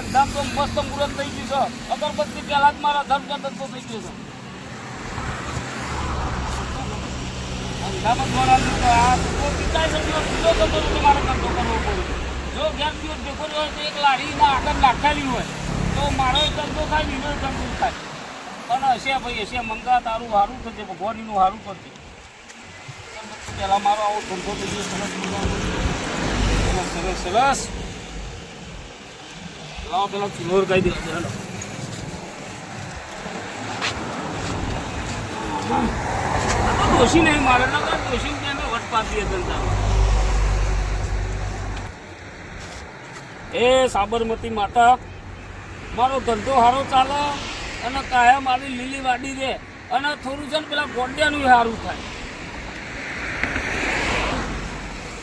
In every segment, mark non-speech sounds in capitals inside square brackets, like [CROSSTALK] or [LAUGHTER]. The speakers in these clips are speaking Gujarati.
ધંધા તો મસ્ત થઈ ગયું છે. અગરબત્તી પહેલા જ મારા ધર્મ પર ધંધો થઈ ગયો છે. ધંધામાં આ પિતાએ સમજો બીજો ધંધો ધંધો કરવો પડે. જો ઘેર દિવસ ભેગો એક લાડીના આગળ નાખેલી હોય, તો મારો ધંધો થાય ને ધંધો થાય. પણ હશે ભાઈ, હશે. મંગા તારું સારું થશે, ભગવાનનું સારું કરશે પહેલાં મારો આવો ધંધો થઈ ગયો. સરસ સરસ સરસ. લાવો પેલા ચૂલો કહી દે. ચાલો દોષી નહીં, મારે નકર દોષી ત્યાં વટ પાતી ધંધા એ સાબરમતી માતા, મારો ધંધો સારો ચાલે અને કાયમ આવી લીલી વાડી દે અને થોડું છે ને પેલા ગોંડિયાનું સારું થાય.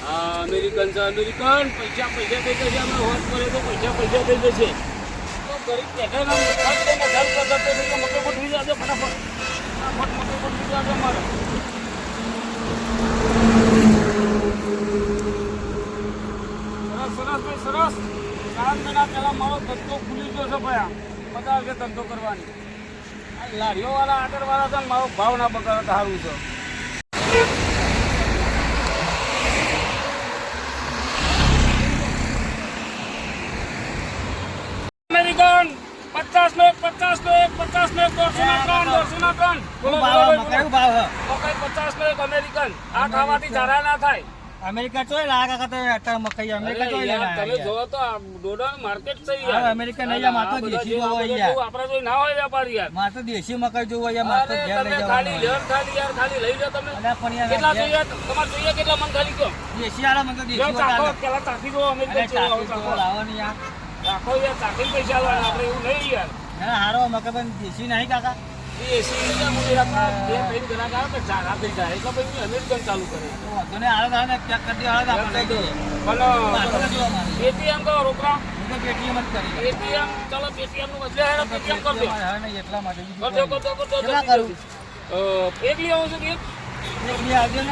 હા અમેરિકન છે, અમેરિકન. પૈસા પૈસા થઈ જશે અમે હોત કરે તો પૈસા પૈસા થઈ જશે તો ગરીબ બેઠા ગયો ગોઠવી જાજો ફટાફટ. ફટાફટ મકે ગોઠવી જાજો મારે સરસ સરસ સરસ. ચાર મહિના પહેલાં મારો ધંધો ખુલી ગયો છે ભાઈ બધા ધંધો કરવાની. લારીઓ વાળા આગળ વાળા છે મારો ભાવ ના બગાડતા સારું છે અમેરિકન પચાસ નો એક પચાસ નો એક પચાસ નો એક દોઢસો ના ત્રણ દોઢસો ના ત્રણ બોલો, બોલો, બોલો, બોલો. ભાવ મકાઈ પચાસ નો એક અમેરિકન આ ખાવાથી ના થાય. અમેરિકા ચોય લાગા કાકા તો અત્યારે મકાઈ અમેરિકા ચોય યાર, તમે જોવો તો આ માર્કેટ થઈ યાર. અમેરિકા નહીં, યાર, મારે તો આ બધા દેશી જેવા જોવો યાર. આપણે જોઈ ના હોય વેપારી યાર. માતો દેશી મકાઈ જોવો યાર માતો ઘેર લઈ તમે ખાલી લેર ખાલી યાર ખાલી લઈ જાવ તમે. અલ્યા પણ યાર કેટલા જોઈએ? તમારે જોઈએ કેટલા મન ખાલી કયો? દેશી આલા મન તો દેશી ચાખો કેલા ચાખી જુઓ અરે અમેરિકન ચાખો. તો યાર. ચાખો યાર ચાખીને પૈસા આલવાના આપણે એવું નહીં યાર. ના હારો મકાઈ પણ દેશી નહીં કાકા. પેટીએમ કરો રોકડા. પેટીએમ જ કરી પેટીએમ ચલો પેટીએમનું બદલે પેટીએમ કરી દો હા ને એટલા માટે કરજો કરજો કરજો કરું? એક લઈ આવો છો કે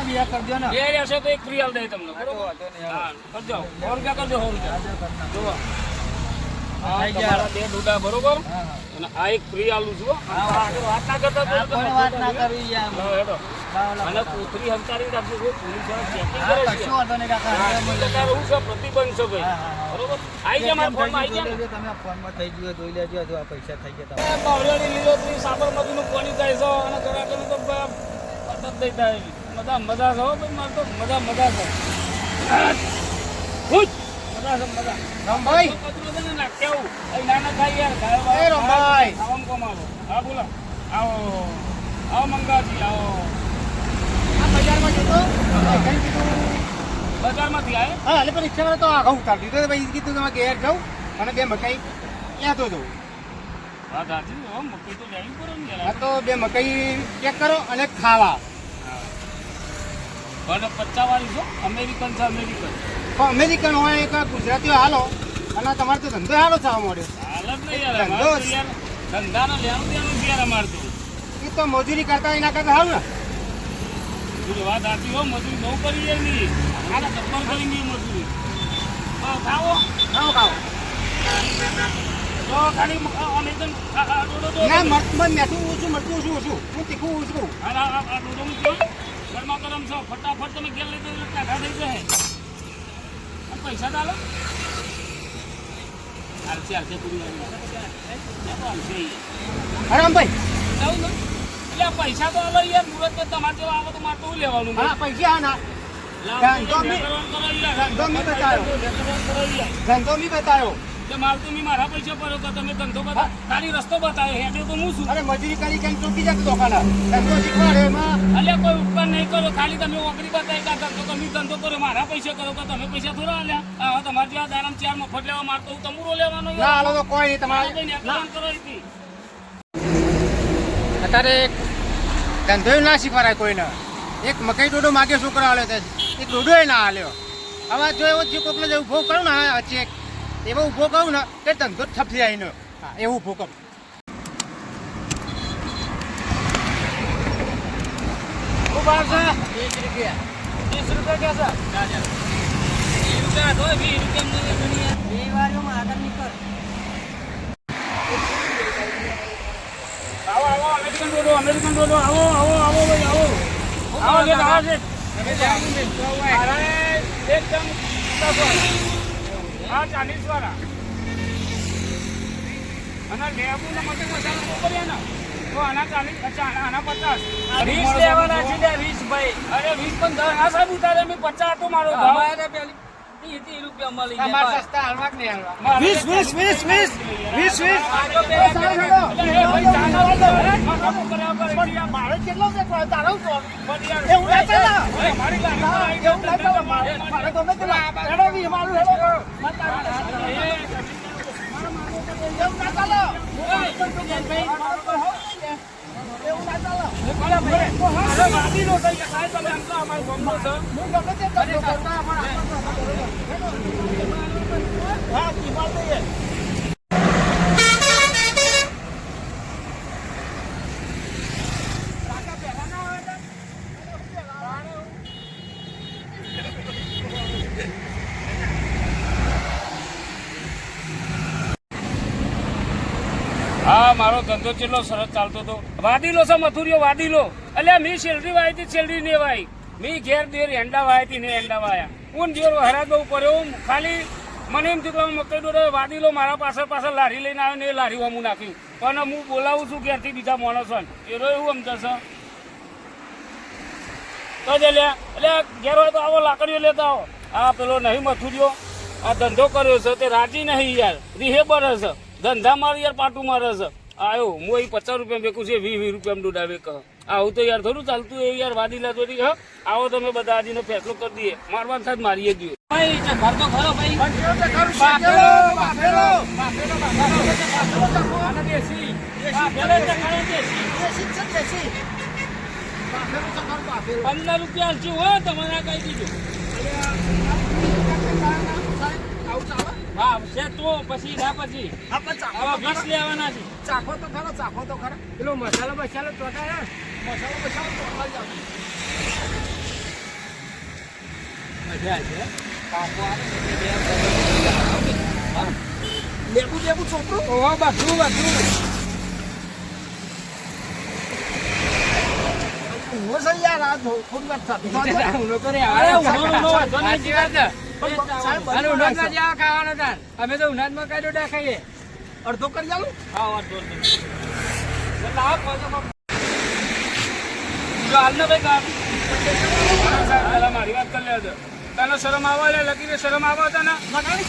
બી કરજો રહેશે તો એક ફ્રી દે તમને કરજો. સો રૂપિયા કરજો સો રૂપિયા. તમારા બે ડૂડા બરોબર. અને આ એક ફ્રી આલું છું વાત ના કરતા કોઈ વાત ના કરવી યાર અને બધા. હંકારી રાખજો જો પોલીસવાળા ચેકિંગ કરે છે. કશો વાંધો નહીં કાકા. હા, છે પ્રતિબંધ છે ભાઈ. બરોબર આઈ ગયા મારા ફોનમાં આઈ ગયા તમે ફોનમાં થઈ ગયો જોઈ લેજો જો આ પૈસા થઈ ગયા તમે એ બાવળિયાની લીલોતરી સાબરમતીનું પાણી થાય છે અને કરાકરનું તો મદદ પતત નહીં થાય મજા મજા છે ભાઈ મારે તો મજા મજા છે હુજ! રામભાઈ. તો કચરો છે ને નાખ્યા આવું. અહીં ના ના થાય યાર રામભાઈ. આવો હા બોલો. આવો. આવો મંગાજી આવો. આ બજારમાં જતો, બજારમાંથી આવે હા, એટલે પણ રિક્ષાવાળા તો આગળ ઉતારી દીધો. ભાઈ કીધું તમે ઘેર જાઉં અને બે મકાઈ. વાત સાચી છે હો મકઈ તો લેવી પડે ને તો બે મકાઈ ચેક કરો અને ખાવા. અને પચાવાળી છો અમેરિકન છે અમેરિકન. પણ અમેરિકન હોય કે ગુજરાતીઓ હાલો. અને તમારે તો ધંધો હાલો થવા મળ્યો નહીં ધંધો એ તો મજૂરી કરતા એના કરતા હાલ ને. વાત સાચી હો મજૂરી બહુ કરી યારની આને ગબ્બર કરી ની મજૂરી. ખાવો. ખાઓ ખાઓ. તો ખાલી અમેરિકન ના મરચું મેઠું ઓછું મરચું ઓછું ઓછું હું તીખું ઓછું ગરમા ગરમ છો. ફટાફટ તમે ગેર લઈ દો એટલે થઈ જશે. આ પૈસા તો હાલો હાલશે હાલશે પૂરી. હરામભાઈ. જાઉં ને? એટલે આ પૈસા તો હાલો યાર મુરત કે તમારે જેવા આવે તો મારે તો લેવાનું હા પૈસા હા ના ધંધો મી- ધંધો મી બતાવ્યો. બતાવ્યો માલ તો મેં મારા પૈસા ભર્યો કે તમે ધંધો બતા તારી રસ્તો બતાવે હેડે તો હું છું. અરે મજૂરી કરી કઈ ચોકી જાય દુકાને ધંધો શીખવાડે એમાં. અલ્યા કોઈ ઉપકાર નહીં કરો ખાલી તમે ઓકરી બતાવી કે ધંધો તમે ધંધો કરો મારા પૈસા કરો કે તમે પૈસા થોડા આલ્યા. હવે તમારે જેવા દારામ ચાર મફત લેવા મારતો હું તમુરો લેવાનો ના હાલો તો કોઈ નહીં તમારે નેકલાન કરો અત્યારે ધંધો ના શીખવાડાય કોઈને. એક મકાઈ ડોડો માગે છોકરા આવ્યો એક ડોડો ના હાલ્યો. હવે જો એવો જે કોકને જેવું ભોગ કરો ને વચ્ચે એવો ઊભો કહું ને કે ધંધો થપી જાય એનો. હા. એવું ઊભો કહું. ભાવ છે? રૂપિયા. વીસ રૂપિયા કે છે? વીસ રૂપિયા તો વીસ રૂપિયા બે વારીઓમાં આગળ નીકળ. આવો આવો અમેરિકન ડોડો અમેરિકન ડોડો આવો આવો આવો ભાઈ આવો. આવો છે આવો. છે એકદમ હા ચાલીસ વાળા. અને લેબુ ને મતલબ મસાલો મોકલ્યા ને? તો આના ચાલીસ અચ્છા આના પચાસ. વીસ લેવાના છે વીસ ભાઈ. અરે વીસ પણ ના સાહેબ ઉતારે મેં પચાસ હતો મારો અમારે પેલી વીસ મારે કેટલો છે તારો. એવું મારે ગમે તે મારું હેડો એ- એવું ના ચાલે ભલે, ભલે. અરે વાદી નો થઈ ગયા. સાહેબ, તમે આમ તો અમારો ગામનો છો. હું ગમે તે ધંધો કરું. હા, મારો ધંધો કેટલો સરસ ચાલતો હતો. વાદીલો છે, મથુરીઓ, વાદીલો. એટલે મી શેલરી વાય હતી શેલરી ને વાય. મી ઘેર દેર એંડા વાય હતી ને એંડા વાયા. હું દેર હરાજ બહુ કર્યો ખાલી મને એમ થયું કે મકઈ વાદી વાદીલો મારા પાછળ પાછળ લારી લઈને આવ્યો ને એ લારી હું નાખ્યું. પણ હું બોલાવું છું ઘેરથી બીજા માણસો એ રહ્યો એવું સમજશે તો જ લે એટલે ઘેર હોય તો આવો, લાકડીઓ લેતા આવો. આ પેલો નહીં મથુરીઓ. આ ધંધો કર્યો છે, તે રાજી નહીં યાર. રીહે હશે. ધંધા મારે યાર પાટું મારે છે. આયો હું અહીં પચાસ રૂપિયા બેકું છે, વીસ વીસ રૂપિયા ડોડા કહ. આવું તો યાર થોડું ચાલતું એ યાર વાદીલા ચોરી હ. આવો તમે બધા આજીનો ફેસલો કરી દઈએ. મારવાન થાય મારીએ જ ભાઈ પંદર રૂપિયા છે હો તમારે કહી દીધું હા છે તો પછી ના પછી. આવા વીસ લેવાના છે. ચાખો તો ખરો ચાખો તો ખરા. પેલો મસાલો મસાલો ચોટાડે મસાલો મસાલો તો ખાઈ જાવ લેબુ લેબુ છોકરું? ઓહો બધું બધું હું છે યાર આ [LAUGHS] અરે સાચી વાત. ખાવાનો તાર અમે તો ઉનાળમાં કઈ ડોડા ખાઈએ અડધો કરી આલું? હા વાંધો એટલે આ પૈસા જો હાલને ભાઈ કામ. મારી વાત કરી લેજો. તને શરમ આવે એટલે લગીને શરમ આવે તને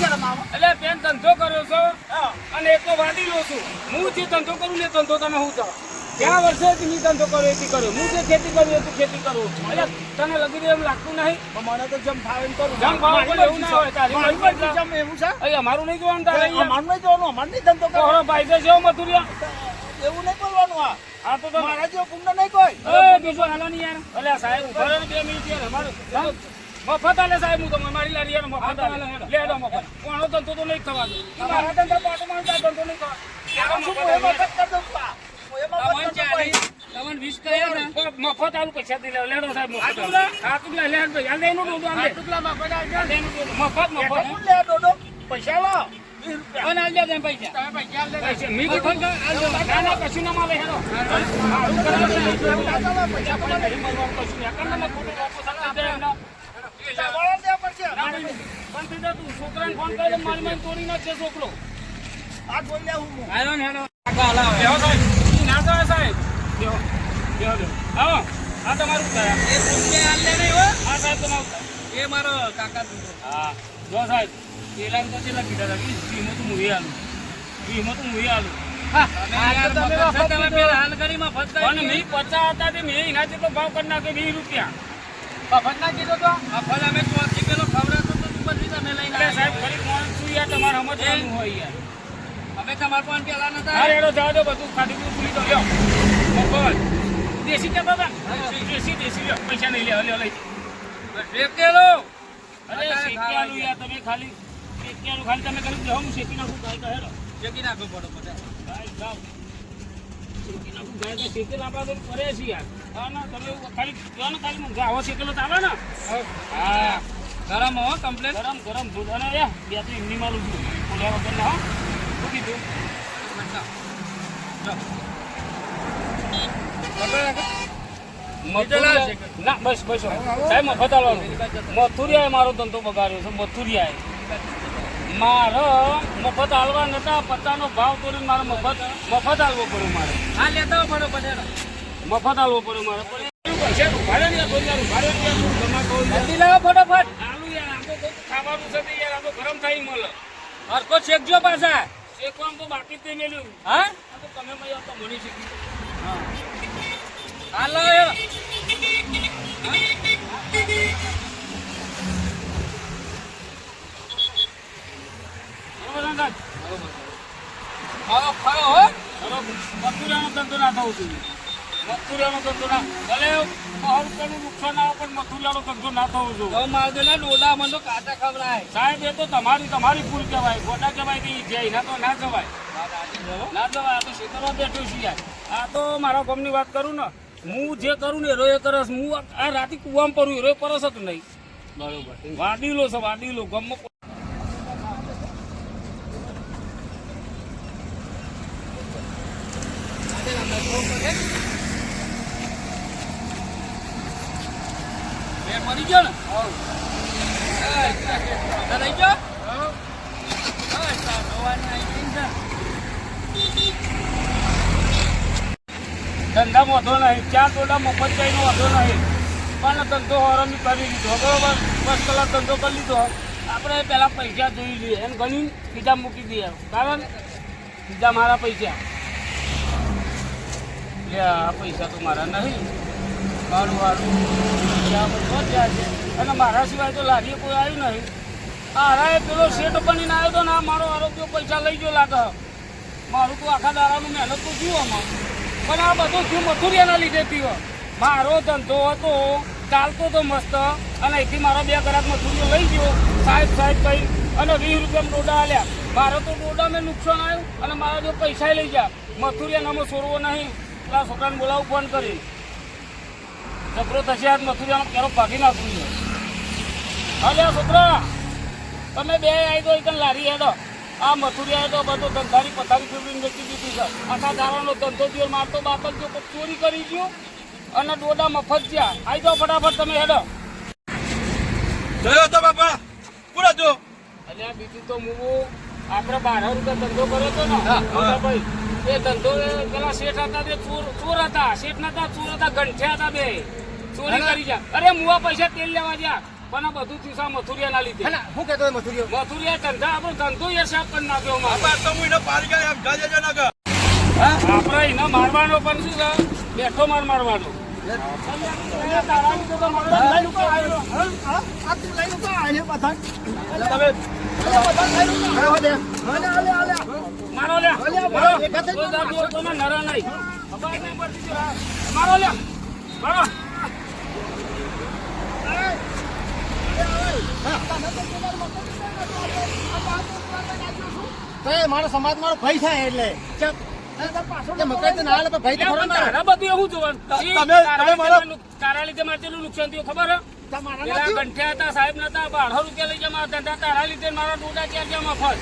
શરમ આવે. એટલે પેન ધંધો કર્યો છો હા. અને એક તો વાદી લો છું. હું જે ધંધો કરું ને ધંધો તમે હું ચાલ ક્યાં વર્ષે મેં ધંધો કર્યો એથી કર્યો. હું જે ખેતી કરું એથી ખેતી કરું. એટલે તને લગીને એમ લાગતું નહીં? મને તો જમ ભાવે એમ કરું. જેમ ફાવે પણ એવું ના હોય તારી મારી મરજી એવું છે? અહીંયા મારું નહીં જોવાનું તારે મારું નહીં જોવાનું અમારું નહીં ધંધો કરો ભાઈ છે જેવો મથુરિયા એવું નહીં બોલવાનું આ. તો મારા જેવો નહીં કોઈ. એ બીજો હાલો નહીં યાર. અલે સાહેબ ઊભા રહો. બે મિનિટ યાર અમારું મફત આલે સાહેબ હું તમને મારી લારી યાર મફત આલે. લે હેડો મફત. કોણો ધંધો તો નહીં થવા દો. મારા ધંધા પાટો મારો ધંધો નહીં થવા શું મફત હું એમાં આલે. કટ કરી દઉં તમને વીસ કહ્યા ને મફત લેડો સાહેબ મફત? પૈસા લો વીસ રૂપિયા. અને આલ દે તેમ પૈસા. પણ છોકરાને ફોન કરીને મારી મારી તોડી નાખશે છોકરો આ બોલ્યા હું. ને, હેલો બેહો સાહેબ. બેહો બેહો આવો. આ તમારું થયા એ રૂપિયા આલ દે નહીં હો. આ સાહેબ તમારું એ મારો કાકા હા. જો સાહેબ પેલા તો કેટલા કીધા હતા? વીસ વીમો તો મુવી આલું. વીમો તો મુવી આલું. હાલ તમારે સમજવાનું હોય યાર. અમે તમારા પણ પેલા નતા. રેડો જવા દો બધું ખાધી પીધું ભૂલી તો લ્યો. મફત દેશી કહેતા હતા દેશી દેશી લ્યો. પૈસા નહીં લે લ્યો લઈ શેકેલો અરે શેકિયાનું યાર તમે ખાલી શેકિયાનું ખાલી તમે કરી દો. હું શેકી નાખું કાંઈ કહે શેકી નાખો પડો બધા જાઓ. શેકી નાખું. ગાય તો શેકેલ આપણા તો કરે છે યાર. હા ના તમે ખાલી કહો ને ખાલી મને આવો શેકેલો ચાલે ને. હા. ગરમ હો કમ્પ્લેટ. ગરમ ગરમ દૂધ. અને બે તો એમની માલું છું. બોલ્યા વગર ના હો. શું કીધું ના બસ બસ. સાહેબ મફત મથુરિયાએ મારો ધંધો બગાડ્યો છે મથુરિયાએ. મારો મફત હાલવા નતા પચાનો ભાવ તોડીને મારો મફત મફત હાલવો પડ્યો મારે. હા લેતા ફટો મફત હાલવો પડ્યો મારે. ફટાફટ. ખાવાનું છે ગરમ થાય મળે. હરકો શેકજો પાછા. શેકવાનું તો બાકી તે મેલ્યું હા? તો તમે મય તો મળી શકી હાલો? ખાઓ ખાઓ હો ધંધો ના થવું જોઈએ. મથુરાનો ધંધો ના ભલે રૂપિયાનું નુકસાન આવે પણ મથુરાનો ધંધો ના થવો જોઈએ. તો મારજો ના ડોડા મને તો કાચા ખવડાય. સાહેબ એ તો તમારી તમારી ભૂલ કહેવાય. ગોડા કહેવાય કે જાય ના તો ના જવાય. ના જવાય આ તો ખેતરમાં બેઠો છું યાર. આ તો મારા ગામની વાત કરું ને હું જે કરું ને એ કરસ હું આ- રાતે કુવામાં પડું એ પરસ જ નહીં? બરોબર. વાડીલો છે વાડીલો ગામમાં કોઈ- બે પડી ગયો ને હા થઈ ગયો બસ આ ધોવાની આઈ ગઈ છે. ધંધા વધો નહીં. ચાર મફત જઈને વધો નહીં. પણ ધંધો હરમી કરી લીધો બરોબર? બસ કલાક ધંધો કરી લીધો. આપણે પહેલાં પૈસા જોઈ લઈએ. એમ ગણી બીજા મૂકી દઈએ. કારણ બીજા મારા પૈસા. લે, આ પૈસા તો મારા નહીં. મારું વારું પૈસા છે. અને મારા સિવાય તો લારીએ કોઈ આવ્યું નહીં. હરાએ પેલો શેઠ બનીને આવ્યો તો ને આ મારો આરોગ્ય પૈસા લઈ ગયો લાગે. મારું તો આખા દાડાનું મહેનત તો થયું આમાં. પણ આ બધું થયું મથુરિયાના લીધે થયું? મારો ધંધો હતો, ચાલતો તો મસ્ત, અને અહીંથી મારો બે કલાક મથુરિયો લઈ ગયો. સાહેબ સાહેબ કહી અને વીસ રૂપિયા ડોડા આલ્યા. મારો તો ડોડા મેં નુકસાન આવ્યું, અને મારા જો પૈસા લઈ ગયા. મથુરિયા નામો સોરવો નહીં. પેલા છોકરાને બોલાવું, ફોન કરી. જબરો થશે આજ મથુરિયાનો કેરો ભાગી નાખું છે. અલ્યા છોકરા. તમે બે આવી દો એક લારી હેડો. આ મથુરિયાએ તો બધો ધંધાની પથારી ફેરવીને વેચી દીધી છે. આખા દાવાનો ધંધો થયો મારતો બાપલ જો ચોરી કરી ગયો અને ડોડા મફત ગયા આવી જાઓ ફટાફટ તમે હેડો. જોયો તો બાપા. પૂરા જો. અલ્યા બીજું તો હું આપણે બાર રૂપિયા ધંધો કર્યો હતો ને. ભાઈ એ ધંધો પેલા શેઠ હતા તે ચોર ચોર હતા. શેઠ નતા ચોર હતા ગંઠ્યા હતા બે. ચોરી કરી જા અરે મુવા પૈસા તેલ લેવા જા પણ આ બધું થયું મથુરિયા ના લીધે. હે હું કેતો હોય મથુરીઓ મથુરિયા ધંધા આપણો ધંધો એ સાફ કરી નાખ્યો તો હું એને પારી ગયા એમ જાજે જ ના કર આપણે એને મારવાનો પણ શું છે? બેઠો માર મારવાનો. મારો લે મારો. તો મારો સમાજ મારો ભાઈ થાય એટલે. ના ને. તારા લીધે નું- મારે કેટલું નુકસાન થયું ખબર પેલા ગંઠ્યા હતા સાહેબ નતા બારસો રૂપિયા લઈ મારા ધંધા તારા લીધે મારા ડોડા ચાર ગયા મફત